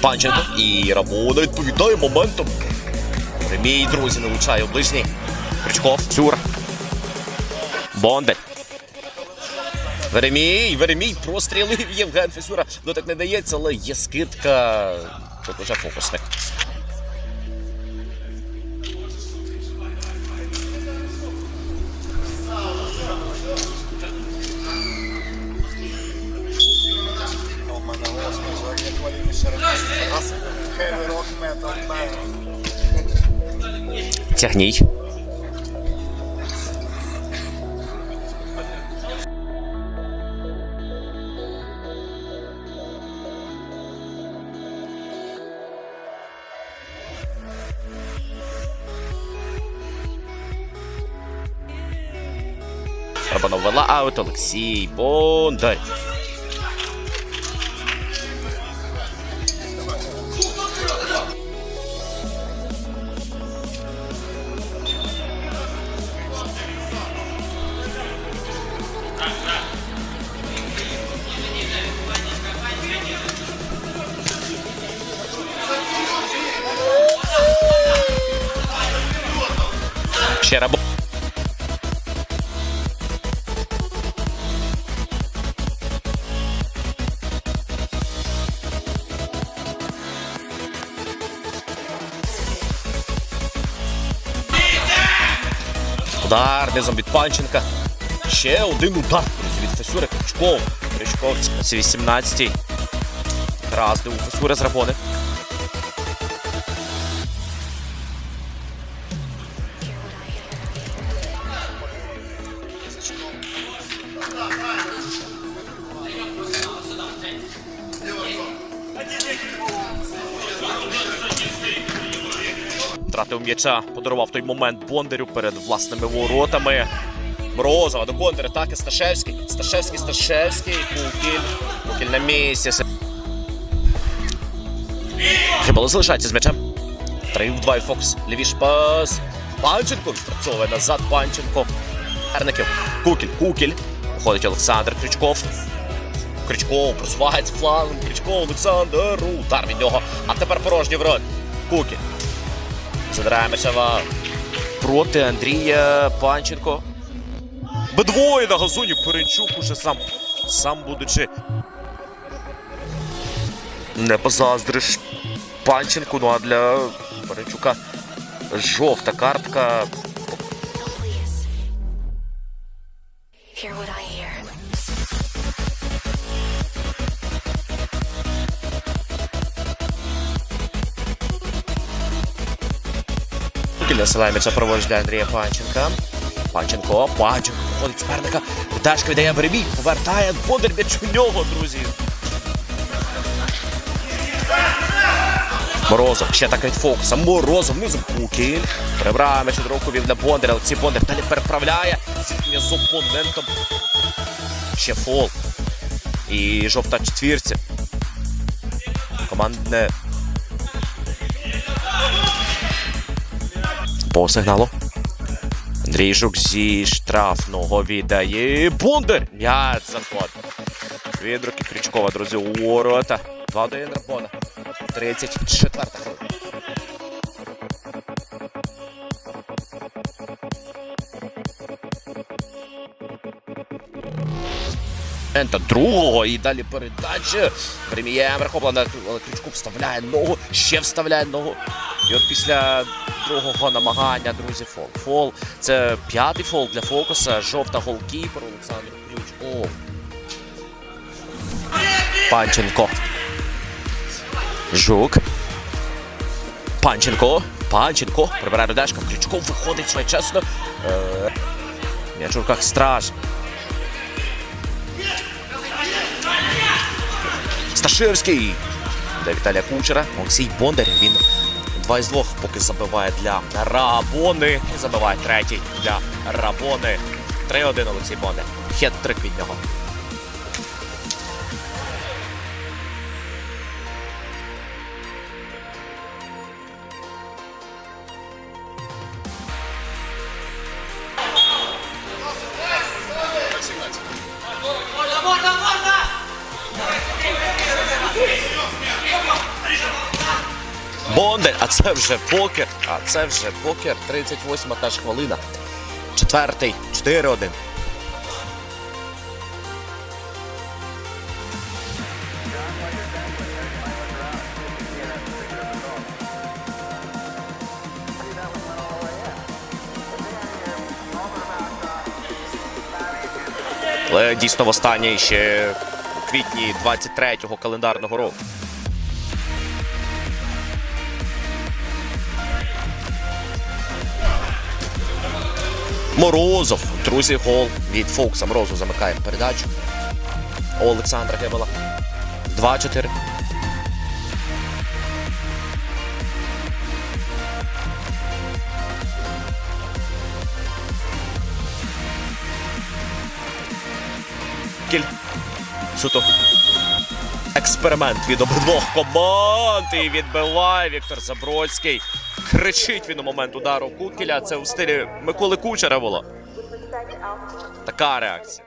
Панченко. І Рабона відповідає моментом. Ремій, друзі, не влучає ближній. Крючков. Цюр. Бондель. Веремій, Веремій прострілив Євген Фесюра. Ну так не дається, але є скидка. Тут уже фокусник. Раз хеві рок метал Тягніть. Рабанов вела аут Олексій Бондар. Ще Рабо. Удар низом від Панченка. Ще один удар від Фесюри Крючков. Крючков це 18-й. Раз у Фесюри з Рабони. Втратив м'яча, подарував той момент Бондарю перед власними воротами. Морозова до контратаки Сташевський. Сташевський, Сташевський. Кукіль. Кукіль на місці. Грибало залишається з м'ячем. 3 в 2 і Фокс. Лівіш пас. Панченко відпрацьовує назад Панченко. Ерників. Кукіль. Кукіль. Виходить Олександр Крючков. Крючков просувається флангом. Крючков Олександр. Удар від нього. А тепер порожній ворот. Кукіль. Задираємося в... проти Андрія Панченко. Бедвоє на газоні Перенчук уже сам, сам будучи. Не позаздриш Панченку, ну а для Перенчука жовта картка. Hear what I hear. Кілька Селеміця проводить Андрія Панченка. Панченко, Панченко виходить суперника. Дашка віддає перебіг, повертає Бондар м'яч у нього, друзі. Морозов, ще так від Фокуса. Морозов, низом Кукіль. Прибирає м'яч від руку від для Бондаря. Олексій Бондар далі переправляє. Зіткнення з опонентом. Ще фол. І жовта четвірці. Командне по сигналу. Андрій Жук зі штрафного віддає. Бондар! М'яч заход. Від руки Крючкова, друзі, у ворота. 2-1 Рабона. 34 хвилина. Другого і далі передача. Премієм перехоплена, але Крючков вставляє ногу, ще вставляє ногу. І от після другого намагання, друзі, фол. Фол. Це п'ятий фол для фокуса. Жовта голкіпер Олександр Крючков. Панченко. Жук. Панченко. Панченко. Прибирає Радешка. Крючков виходить своєчасно. Е, М'яч у руках страж. Сташевський. Для Віталія Кучера. Олексій Бондар. Він 2 із 2 поки забиває для Рабони. І забиває третій для Рабони. 3-1 Олексій Боне. Хет-трик від нього. Це вже покер. А це вже покер. 38 та ж хвилина. Четвертий. 4-1. Але дійсно востаннє ще у квітні 23-го календарного року. Морозов. Друзі, гол від Фокса. Морозов замикає передачу. Олександра Гебела. 2-4. Кіль. Суто. Експеримент від обидвох команд. І відбиває Віктор Забродський. Кричить він у момент удару Кукіля. Це у стилі Миколи Кучера було. Така реакція.